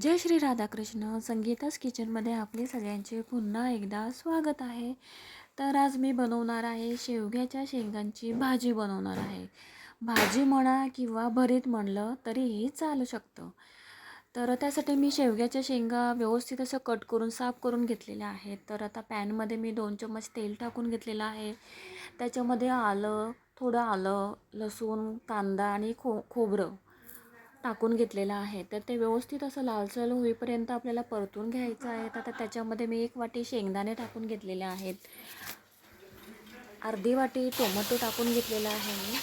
जय श्री राधाकृष्ण. संगीतास किचनमध्ये आपले सगळ्यांचे पुन्हा एकदा स्वागत आहे. तर आज मी बनवणार आहे शेवग्याच्या शेंगांची भाजी बनवणार आहे. भाजी म्हणा किंवा भरीत म्हणलं तरीही चालू शकतं. तर त्यासाठी मी शेवग्याच्या शेंगा व्यवस्थित असं कट करून साफ करून घेतलेल्या आहेत. तर आता पॅनमध्ये मी दोन चम्मच तेल टाकून घेतलेलं आहे. त्याच्यामध्ये आलं थोडं आलं लसूण कांदा आणि खो खोबरं. टाकून घेतलेलं आहे. तर ते व्यवस्थित असं लालसर होईपर्यंत आपल्याला परतून घ्यायचं आहे. तर आता त्याच्यामध्ये मी एक वाटी शेंगदाणे टाकून घेतलेले आहेत. अर्धी वाटी टोमॅटो टाकून घेतलेला आहे मी.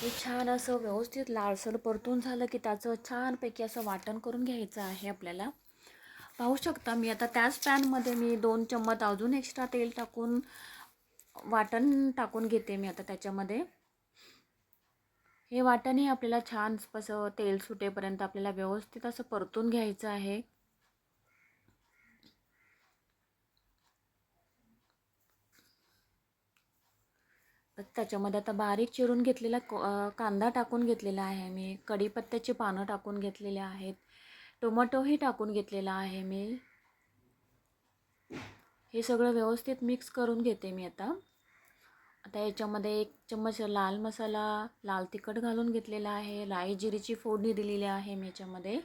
हे छान असं व्यवस्थित लालसर परतून झालं की त्याचं छानपैकी असं वाटण करून घ्यायचं आहे आपल्याला. पाहू शकता मी आता त्याच पॅनमध्ये मी दोन चम्मच अजून एक्स्ट्रा तेल टाकून वाटण टाकून घेते मी आता त्याच्यामध्ये. हे वाटणही आपल्याला छान असं तेल सुटेपर्यंत आपल्याला व्यवस्थित असं परतून घ्यायचं आहे. त्याच्यामध्ये आता बारीक चिरून घेतलेला कांदा टाकून घेतलेला आहे मी. कढीपत्त्याची पानं टाकून घेतलेले आहेत. टोमॅटोही टाकून घेतलेला आहे मी. हे सगळं व्यवस्थित मिक्स करून घेते मी आता. आता याच्यामध्ये एक चम्मच लाल मसाला लाल तिखट घालून घेतलेला आहे. राई जिरीची फोडणी दिलेली आहे मी याच्यामध्ये.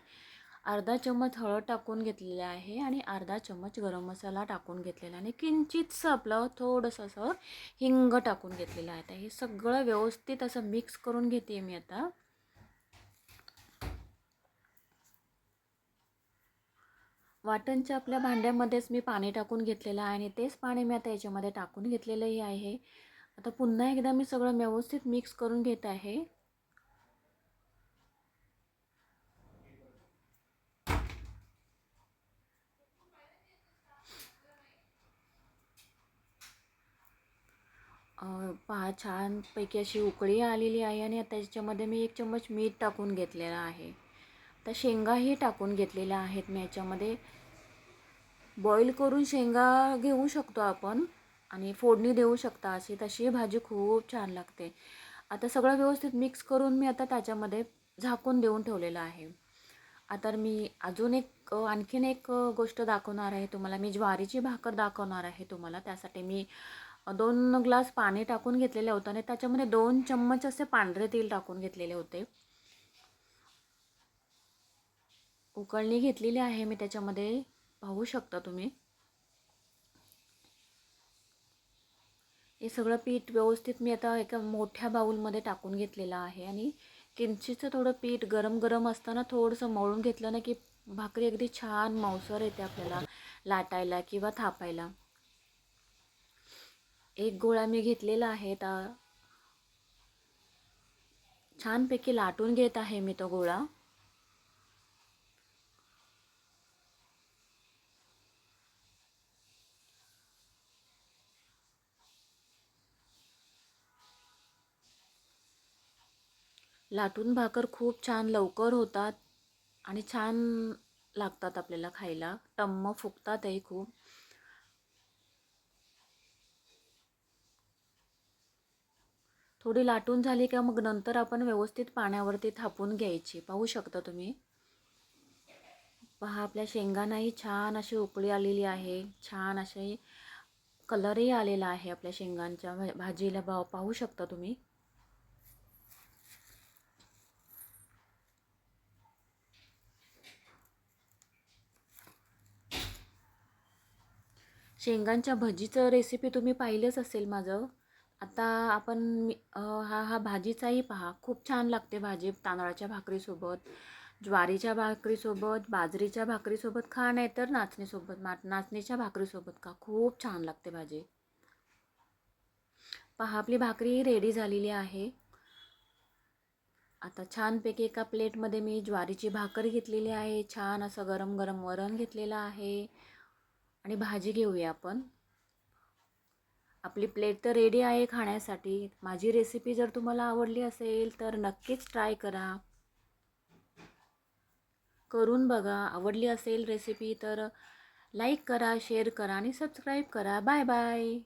अर्धा चम्मच हळद टाकून घेतलेला आहे आणि अर्धा चम्मच गरम मसाला टाकून घेतलेला आणि किंचितसं आपलं थोडंसं असं हिंग टाकून घेतलेलं आहे. तर हे सगळं व्यवस्थित असं मिक्स करून घेते मी आता. वाटणच्या आपल्या भांड्यामध्येच मी पाणी टाकून घेतलेलं आहे आणि तेच पाणी मी आता याच्यामध्ये टाकून घेतलेलंही आहे. आता पुन्हा एकदा मी सगळं व्यवस्थित मिक्स करून घेत आहे. पहा छानपैकी अशी उकळी आलेली आहे आणि आता त्याच्यामध्ये मी एक चम्मच मीठ टाकून घेतलेलं आहे. तर शेंगाही टाकून घेतलेल्या आहेत मी याच्यामध्ये. बॉईल करून शेंगा घेऊ शकतो आपण. आणि फोडणी देऊ शकता अशी तशी भाजी खूप छान लागते. आता सगळं व्यवस्थित मिक्स करून मी आता त्याच्यामध्ये झाकून देऊन ठेवलेलं आहे. आता मी अजून एक आणखीन एक गोष्ट दाखवणार आहे तुम्हाला. मी ज्वारीची भाकर दाखवणार आहे तुम्हाला. त्यासाठी मी दोन ग्लास पाणी टाकून घेतलेले होते आणि त्याच्यामध्ये दोन चम्मच असे पांढरे तेल टाकून घेतलेले होते. उकळणी घेतलेली आहे मी त्याच्यामध्ये. पाहू शकता तुम्ही. हे सगळं पीठ व्यवस्थित मी आता एका मोठ्या बाऊलमध्ये टाकून घेतलेलं आहे. आणि किंचितचं थोडं पीठ गरम गरम असताना थोडंसं मळून घेतलं ना की भाकरी अगदी छान मांसर येते आपल्याला लाटायला किंवा थापायला. एक गोळा मी घेतलेला आहे. ता छानपैकी लाटून घेत आहे मी तो गोळा. लाटून भाकर खूप छान लवकर होतात आणि छान लागतात आपल्याला खायला. टम्म फुगतातही खूप. थोडी लाटून झाली का मग नंतर आपण व्यवस्थित पाण्यावरती थापून घ्यायची. पाहू शकता तुम्ही? पहा आपल्या शेंगांनाही छान अशी उकळी आलेली आहे. छान असे कलरही आलेला आहे आपल्या शेंगांच्या. भाजीला भाव पाहू शकता तुम्ही? शेंगांच्या भजीचं रेसिपी तुम्ही पाहिलंच असेल माझं. आता आपण हा हा भाजीचाही पहा. खूप छान लागते भाजी तांदळाच्या भाकरीसोबत ज्वारीच्या भाकरीसोबत बाजरीच्या भाकरीसोबत खा नाही तर नाचणीसोबत मा नाचणीच्या भाकरीसोबत खा. खूप छान लागते भाजी. पहा आपली भाकरी रेडी झालेली आहे. आता छानपैकी एका प्लेटमध्ये मी ज्वारीची भाकर घेतलेली आहे. छान असं गरम गरम वरण घेतलेलं आहे. आणि भाजी घेऊया आपण. आपली प्लेट तर रेडी आहे खाण्यासाठी. माझी रेसिपी जर तुम्हाला आवडली असेल तर नक्कीच ट्राय करा. करून बघा. आवडली असेल रेसिपी तर लाईक करा शेअर करा आणि सबस्क्राईब करा. Bye bye